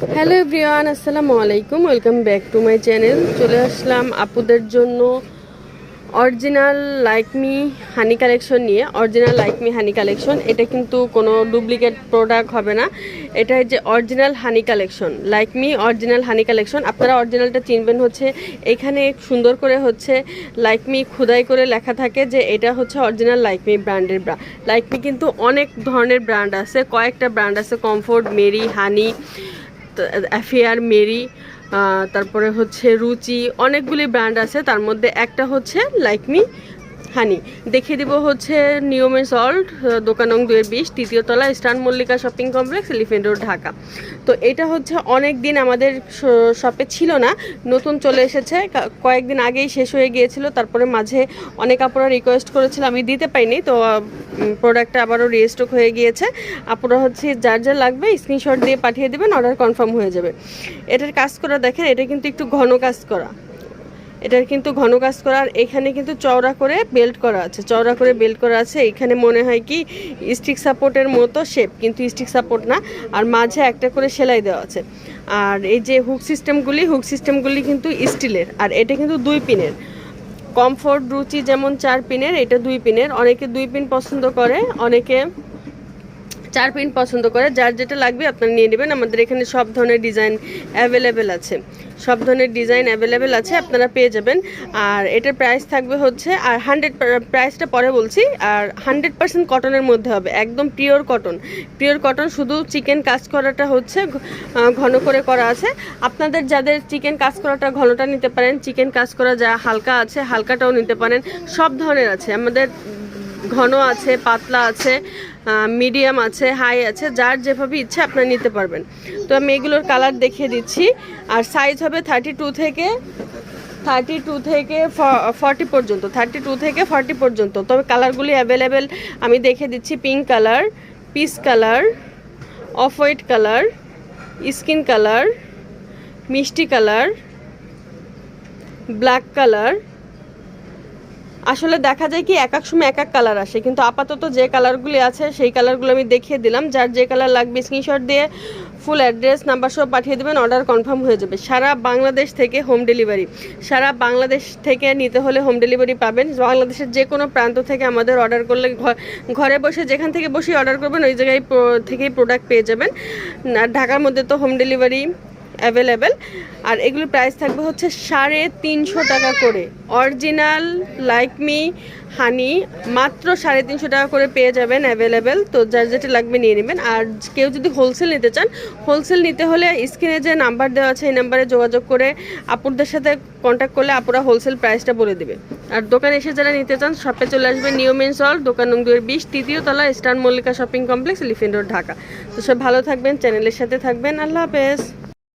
Hello everyone, আসসালামু আলাইকুম। Welcome back to my channel. চলে আসলাম আপুদের জন্য original like me honey collection নিয়ে। Original like me honey collection, এটা কিন্তু কোনো ডুপ্লিকেট প্রোডাক্ট হবে না। এটা যে original honey collection. Like me original honey collection. আপনারা অরিজিনালটা চিনবেন হচ্ছে, এখানে সুন্দর করে হচ্ছে লাইক মি খুদাই করে লেখা থাকে যে এটা হচ্ছে অরিজিনাল লাইক মি ব্র্যান্ডের ব্রা, লাইক মি কিন্তু অনেক ধরনের ব্র্যান্ড আছে। কয়েকটা ব্র্যান্ড আছে, comfort, Mary, honey. Affair Mary তারপরে হচ্ছে রুচি অনেকগুলি ব্র্যান্ড আছে। তার মধ্যে একটা হচ্ছে লাইক মি হানি, দেখিয়ে দিব হচ্ছে নিয়মে সল্ট দোকান দুয়ের বিশ, তৃতীয় তলা star Mallika shopping complex elephant road Dhaka. তো এটা হচ্ছে অনেক দিন আমাদের শপে ছিল না, নতুন চলে এসেছে কয়েকদিন আগেই শেষ হয়ে গিয়েছিল, তারপরে মাঝে অনেক আপুরা রিকোয়েস্ট করেছিল, আমি দিতে পাইনি তো প্রোডাক্টটা আবারও রিস্টক হয়ে গিয়েছে। আপুরা হচ্ছে যার যা লাগবে স্ক্রিনশট দিয়ে পাঠিয়ে দেবেন অর্ডার কনফার্ম হয়ে যাবে। এটার কাজ করা দেখেন, এটা কিন্তু একটু ঘন কাজ করা। এটার কিন্তু ঘন কাজ করা, আর এখানে কিন্তু চওড়া করে বেল্ট করা আছে। চওড়া করে বেল্ট করা আছে। এখানে মনে হয় কি স্টিক সাপোর্টের মতো শেপ, কিন্তু স্টিক সাপোর্ট না। আর মাঝে একটা করে সেলাই দেওয়া আছে। আর এই যে হুক সিস্টেমগুলি হুক সিস্টেমগুলি কিন্তু স্টিলের, আর এটা কিন্তু দুই পিনের। কমফোর্ট, রুচি যেমন চার পিনের, এটা দুই পিনের। অনেকে দুই পিন পছন্দ করে, অনেকে চার পিন পছন্দ করে, যার যেটা লাগবে আপনারা নিয়ে নেবেন। আমাদের এখানে সব ধরনের ডিজাইন অ্যাভেলেবেল আছে। সব ধরনের ডিজাইন অ্যাভেলেবেল আছে, আপনারা পেয়ে যাবেন। আর এটার প্রাইস থাকবে হচ্ছে, আর হান্ড্রেড প্রাইসটা পরে বলছি, আর হান্ড্রেড পার্সেন্ট কটনের মধ্যে হবে, একদম পিওর কটন পিওর কটন শুধু চিকেন কাজ করাটা হচ্ছে ঘন করে করা আছে। আপনাদের যাদের চিকেন কাজ করাটা ঘনটা নিতে পারেন চিকেন কাজ করা যা হালকা আছে, হালকাটাও নিতে পারেন। সব ধরনের আছে। আমাদের ঘন আছে, পাতলা আছে মিডিয়াম আছে হাই আছে, যার যেভাবে ইচ্ছে আপনারা নিতে পারবেন। তো আমি এগুলোর কালার দেখিয়ে দিচ্ছি। আর সাইজ হবে থার্টি টু থেকে থার্টি টু থেকে ফর্টি পর্যন্ত থার্টি টু থেকে ফর্টি পর্যন্ত। তবে কালারগুলি অ্যাভেলেবেল আমি দেখে দিচ্ছি pink colour peach colour off white colour skin colour মিষ্টি কালার ব্ল্যাক কালার আসলে দেখা যায় কি এক এক সময় এক এক কালার আসে, কিন্তু আপাতত যে কালারগুলি আছে সেই কালারগুলো আমি দেখিয়ে দিলাম। যার যে কালার লাগবে স্ক্রিনশট দিয়ে ফুল অ্যাড্রেস নাম্বার সব পাঠিয়ে দেবেন অর্ডার কনফার্ম হয়ে যাবে। সারা বাংলাদেশ থেকে হোম ডেলিভারি সারা বাংলাদেশ থেকে নিতে হলে হোম ডেলিভারি পাবেন। বাংলাদেশের যে কোনো প্রান্ত থেকে আমাদের অর্ডার করলে ঘরে বসে যেখান থেকে বসে অর্ডার করবেন, ওই জায়গায় থেকেই প্রোডাক্ট পেয়ে যাবেন। আর ঢাকার মধ্যে তো হোম ডেলিভারি অ্যাভেলেবেল। আর এগুলোর প্রাইস থাকবে হচ্ছে সাড়ে তিনশো টাকা করে। অরিজিনাল লাইক মি হানি মাত্র সাড়ে তিনশো টাকা করে পেয়ে যাবেন অ্যাভেলেবেল। তো যার যেটা লাগবে নিয়ে নেবেন। আর কেউ যদি হোলসেল নিতে চান হোলসেল নিতে হলে স্ক্রিনে যে নাম্বার দেওয়া আছে, এই নাম্বারে যোগাযোগ করে আপুরদের সাথে কন্ট্যাক্ট করলে আপুরা হোলসেল প্রাইসটা বলে দেবে। আর দোকানে এসে যারা নিতে চান শপে চলে আসবে নিউ মেন সল দোকান নং দুয়ের বিশ, তৃতীয় তলা star Mallika shopping complex elephant road Dhaka. তো সব ভালো থাকবেন চ্যানেলের সাথে থাকবেন। আল্লাহ হাফেজ।